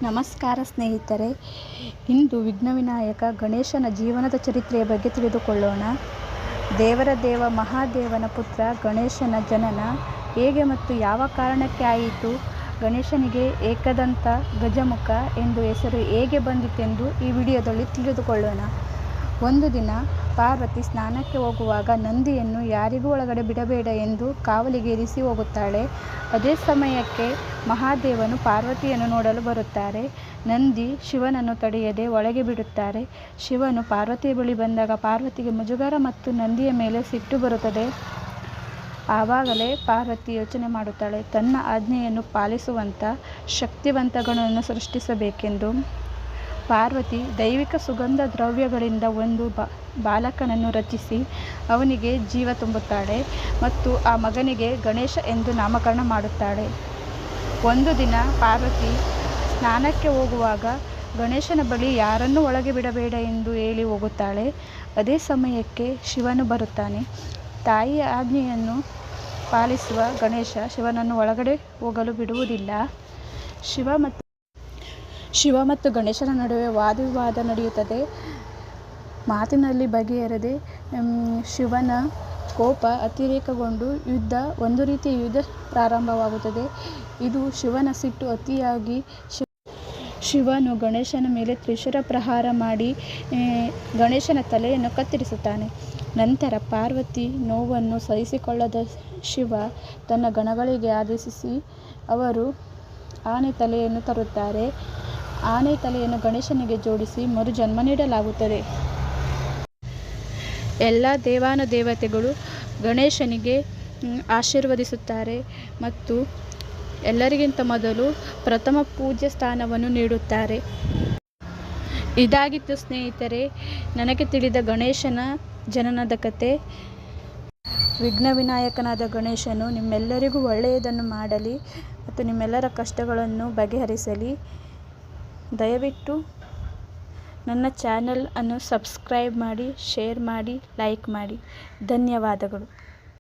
ನಮಸ್ಕಾರ ಸ್ನೇಹಿತರೆ. ಇಂದು ವಿಘ್ನವಿನಾಯಕ ಗಣೇಶನ ಜೀವನದ ಚರಿತ್ರೆಯ ಬಗ್ಗೆ ತಿಳಿದುಕೊಳ್ಳೋಣ. ದೇವರ ದೇವ ಮಹಾದೇವನ ಪುತ್ರ ಗಣೇಶನ ಜನನ ಹೇಗೆ ಮತ್ತು ಯಾವ ಕಾರಣಕ್ಕೆ ಆಯಿತು? ಗಣೇಶನಿಗೆ ಏಕದಂತ ಗಜಮುಖ ಎಂದು ಹೆಸರು ಹೇಗೆ ಬಂದಿತೆಂದು ಈ ವಿಡಿಯೋದಲ್ಲಿ ತಿಳಿದುಕೊಳ್ಳೋಣ. ಒಂದು ದಿನ ಪಾರ್ವತಿ ಸ್ನಾನಕ್ಕೆ ಹೋಗುವಾಗ ನಂದಿಯನ್ನು ಯಾರಿಗೂ ಒಳಗಡೆ ಬಿಡಬೇಡ ಎಂದು ಕಾವಲಿಗೆ ಇರಿಸಿ ಹೋಗುತ್ತಾಳೆ. ಅದೇ ಸಮಯಕ್ಕೆ ಮಹಾದೇವನು ಪಾರ್ವತಿಯನ್ನು ನೋಡಲು ಬರುತ್ತಾರೆ. ನಂದಿ ಶಿವನನ್ನು ತಡೆಯದೆ ಒಳಗೆ ಬಿಡುತ್ತಾರೆ. ಶಿವನು ಪಾರ್ವತಿಯ ಬಳಿ ಬಂದಾಗ ಪಾರ್ವತಿಗೆ ಮುಜುಗರ ಮತ್ತು ನಂದಿಯ ಮೇಲೆ ಸಿಟ್ಟು ಬರುತ್ತದೆ. ಆವಾಗಲೇ ಪಾರ್ವತಿ ಯೋಚನೆ ಮಾಡುತ್ತಾಳೆ, ತನ್ನ ಆಜ್ಞೆಯನ್ನು ಪಾಲಿಸುವಂಥ ಶಕ್ತಿವಂತಗಳನ್ನು ಸೃಷ್ಟಿಸಬೇಕೆಂದು. ಪಾರ್ವತಿ ದೈವಿಕ ಸುಗಂಧ ದ್ರವ್ಯಗಳಿಂದ ಒಂದು ಬಾಲಕನನ್ನು ರಚಿಸಿ ಅವನಿಗೆ ಜೀವ ತುಂಬುತ್ತಾಳೆ ಮತ್ತು ಆ ಮಗನಿಗೆ ಗಣೇಶ ಎಂದು ನಾಮಕರಣ ಮಾಡುತ್ತಾಳೆ. ಒಂದು ದಿನ ಪಾರ್ವತಿ ಸ್ನಾನಕ್ಕೆ ಹೋಗುವಾಗ ಗಣೇಶನ ಬಳಿ ಯಾರನ್ನೂ ಒಳಗೆ ಬಿಡಬೇಡ ಎಂದು ಹೇಳಿ ಹೋಗುತ್ತಾಳೆ. ಅದೇ ಸಮಯಕ್ಕೆ ಶಿವನು ಬರುತ್ತಾನೆ. ತಾಯಿಯ ಆಜ್ಞೆಯನ್ನು ಪಾಲಿಸುವ ಗಣೇಶ ಶಿವನನ್ನು ಒಳಗಡೆ ಹೋಗಲು ಬಿಡುವುದಿಲ್ಲ. ಶಿವ ಮತ್ತು ಶಿವ ಮತ್ತು ಗಣೇಶನ ನಡುವೆ ವಾದ ವಿವಾದ ನಡೆಯುತ್ತದೆ. ಮಾತಿನಲ್ಲಿ ಬಗೆಹರದೆ ಶಿವನ ಕೋಪ ಅತಿರೇಕಗೊಂಡು ಯುದ್ಧ ಒಂದು ರೀತಿಯ ಯುದ್ಧ ಪ್ರಾರಂಭವಾಗುತ್ತದೆ. ಇದು ಶಿವನ ಸಿಟ್ಟು ಅತಿಯಾಗಿ ಶಿವ, ಶಿವನು ಗಣೇಶನ ಮೇಲೆ ತ್ರಿಶರ ಪ್ರಹಾರ ಮಾಡಿ ಗಣೇಶನ ತಲೆಯನ್ನು ಕತ್ತರಿಸುತ್ತಾನೆ. ನಂತರ ಪಾರ್ವತಿ ನೋವನ್ನು ಸಹಿಸಿಕೊಳ್ಳದ ಶಿವ ತನ್ನ ಗಣಗಳಿಗೆ ಆದೇಶಿಸಿ, ಅವರು ಆನೆ ತಲೆಯನ್ನು ತರುತ್ತಾರೆ. ಆನೆ ತಲೆಯನ್ನು ಗಣೇಶನಿಗೆ ಜೋಡಿಸಿ ಮರುಜನ್ಮ ನೀಡಲಾಗುತ್ತದೆ. ಎಲ್ಲ ದೇವಾನುದೇವತೆಗಳು ಗಣೇಶನಿಗೆ ಆಶೀರ್ವದಿಸುತ್ತಾರೆ ಮತ್ತು ಎಲ್ಲರಿಗಿಂತ ಮೊದಲು ಪ್ರಥಮ ಪೂಜ್ಯ ಸ್ಥಾನವನ್ನು ನೀಡುತ್ತಾರೆ. ಇದಾಗಿತ್ತು ಸ್ನೇಹಿತರೆ, ನನಗೆ ತಿಳಿದ ಗಣೇಶನ ಜನನದ ಕತೆ. ವಿಘ್ನ ವಿನಾಯಕನಾದ ಗಣೇಶನು ನಿಮ್ಮೆಲ್ಲರಿಗೂ ಒಳ್ಳೆಯದನ್ನು ಮಾಡಲಿ ಮತ್ತು ನಿಮ್ಮೆಲ್ಲರ ಕಷ್ಟಗಳನ್ನು ಬಗೆಹರಿಸಲಿ. ದಯವಿಟ್ಟು ನನ್ನ ಚಾನಲ್ ಅನ್ನು ಸಬ್ಸ್ಕ್ರೈಬ್ ಮಾಡಿ ಶೇರ್ ಮಾಡಿ ಲೈಕ್ ಮಾಡಿ. ಧನ್ಯವಾದಗಳು.